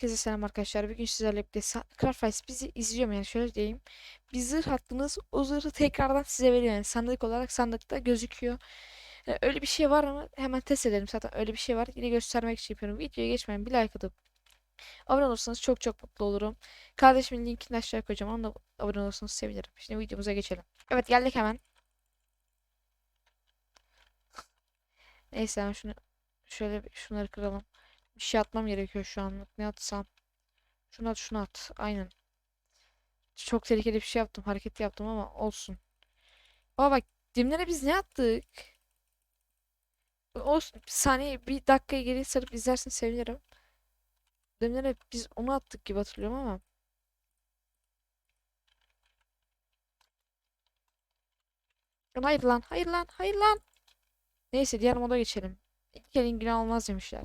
Herkese selam arkadaşlar. Bugün sizlerle birlikte Sa- Craft Rice bizi izliyor mu yani şöyle diyeyim. Bir zırh attınız o zırhı tekrardan size veriyor yani sandık olarak sandıkta gözüküyor. Yani öyle bir şey var mı? Hemen test edelim zaten öyle bir şey var. Yine göstermek için yapıyorum. Videoya geçmeyin bir like atıp abone olursanız çok çok mutlu olurum. Kardeşimin linkini aşağıya koyacağım. Onunla abone olursanız sevinirim. Şimdi videomuza geçelim. Evet geldik hemen. Neyse hemen şunu şöyle şunları kıralım. Bir şey atmam gerekiyor şu anlık. Ne atsam? Şunu at, şunu at. Aynen. Çok tehlikeli bir şey yaptım. Hareket yaptım ama olsun. Aa bak, demlere biz ne attık? Bir saniye, bir dakikaya geri sarıp izlersin sevinirim. Demlere biz onu attık gibi hatırlıyorum ama. Hayır lan, hayır lan, hayır lan. Neyse diğer moda geçelim. İlk elin günah olmaz demişler.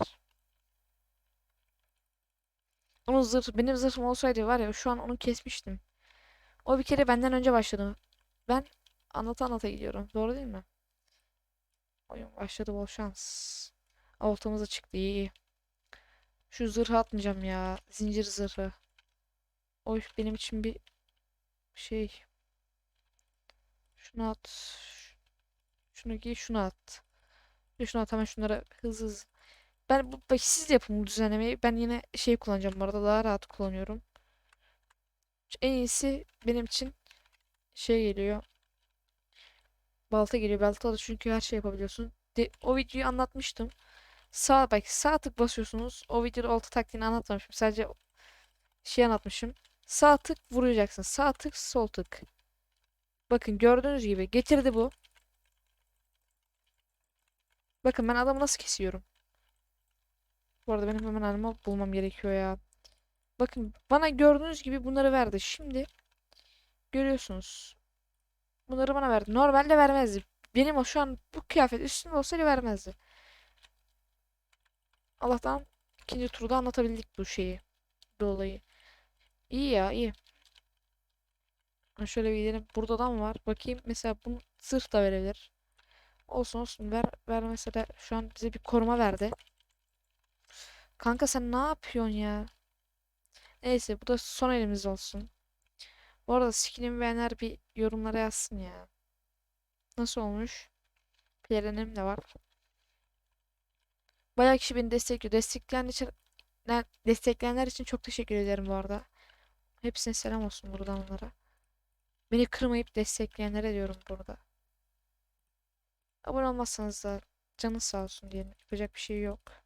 Onun zırh, benim zırhım olsaydı var ya şu an onu kesmiştim. O bir kere benden önce başladı. Ben anlata anlata gidiyorum. Doğru değil mi? Oyun başladı bol şans. Oltamız çıktı iyi iyi. Şu zırhı atmayacağım ya. Zincir zırhı. Oy benim için bir şey. Şunu at. Şunu giy şunu at. Şunu at hemen şunlara hızlı hızlı. Ben bu bak siz yapın bu düzenlemeyi. Ben yine şey kullanacağım bu arada daha rahat kullanıyorum. En iyisi benim için şey geliyor. Balta geliyor. Balta da çünkü her şey yapabiliyorsun. De, o videoyu anlatmıştım. Sağ bak sağ tık basıyorsunuz. O videoda olta taktiğini anlatmamışım. Sadece şey anlatmışım. Sağ tık vuracaksın. Sağ tık sol tık. Bakın gördüğünüz gibi getirdi bu. Bakın ben adamı nasıl kesiyorum. Bu arada benim hemen halimi bulmam gerekiyor ya. Bakın bana gördüğünüz gibi bunları verdi. Şimdi görüyorsunuz. Bunları bana verdi. Normalde vermezdi. Benim o şu an bu kıyafet üstünde olsaydı vermezdi. Allah'tan ikinci turda anlatabildik bu şeyi. Bu. İyi ya iyi. Şöyle bir gidelim. Burada da mı var? Bakayım. Mesela bunu zırh da verebilir. Olsun olsun. Ver, ver mesela. Şu an bize bir koruma verdi. Kanka sen ne yapıyorsun ya? Neyse bu da son elimiz olsun. Bu arada skinimi beğenler bir yorumlara yazsın ya. Nasıl olmuş? Plerinim de var. Bayağı kişi beni destekliyor. Destekleyen için, destekleyenler için çok teşekkür ederim bu arada. Hepsine selam olsun buradan onlara. Beni kırmayıp destekleyenlere diyorum burada. Abone olmazsanız da canınız sağ olsun diyelim. Yapacak bir şey yok.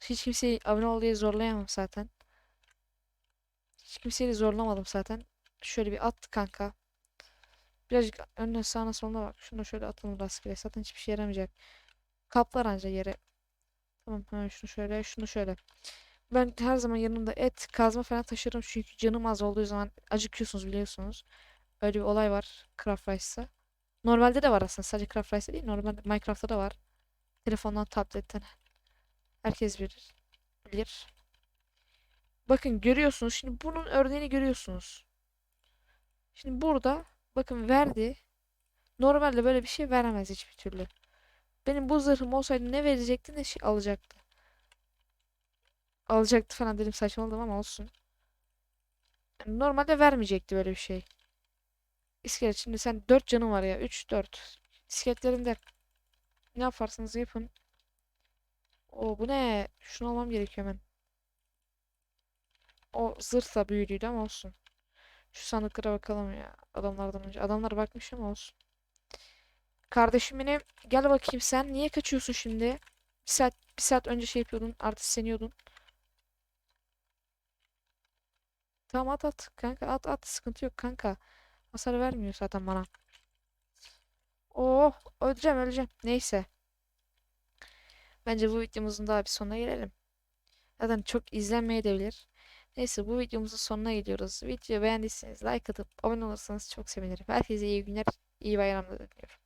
Hiç kimseyi abone ol diye zorlayamam zaten. Hiç kimseyi de zorlamadım zaten. Şöyle bir at kanka. Birazcık önüne sağına soluna bak. Şunu şöyle atalım rastgele. Zaten hiçbir şey yaramayacak. Kaplar anca yere. Tamam hemen şunu şöyle şunu şöyle. Ben her zaman yanımda et, kazma falan taşırım. Çünkü canım az olduğu zaman acıkıyorsunuz biliyorsunuz. Öyle bir olay var Craft Rice'da. Normalde de var aslında. Sadece Craft Rice'da değil. Normal Minecraft'ta da var. Telefondan, tabletten. Herkes bilir. Bilir. Bakın görüyorsunuz. Şimdi bunun örneğini görüyorsunuz. Şimdi burada bakın verdi. Normalde böyle bir şey veremez hiçbir türlü. Benim bu zırhım olsaydı ne verecekti ne şey alacaktı. Alacaktı falan dedim saçmaladım ama olsun. Yani normalde vermeyecekti böyle bir şey. İskelet şimdi sen 4 canın var ya 3 4. İskeletlerinde ne yaparsanız yapın. O bu ne? Şunu almam gerekiyor hemen. O zırh da büyülüydü ama olsun. Şu sandıklara bakalım ya. Adamlardan önce. Adamlar bakmış ama olsun. Kardeşim benim gel bakayım sen. Niye kaçıyorsun şimdi? Bir saat, bir saat önce şey yapıyordun. Artistleniyordun. Tamam at at. Kanka at at. Sıkıntı yok kanka. Hasar vermiyor zaten bana. Oh öleceğim öleceğim. Neyse. Bence bu videomuzun daha bir sonuna gelelim. Zaten çok izlenmeyebilir. Neyse bu videomuzun sonuna geliyoruz. Videoyu beğendiyseniz like atıp abone olursanız çok sevinirim. Herkese iyi günler, iyi bayramlar diliyorum.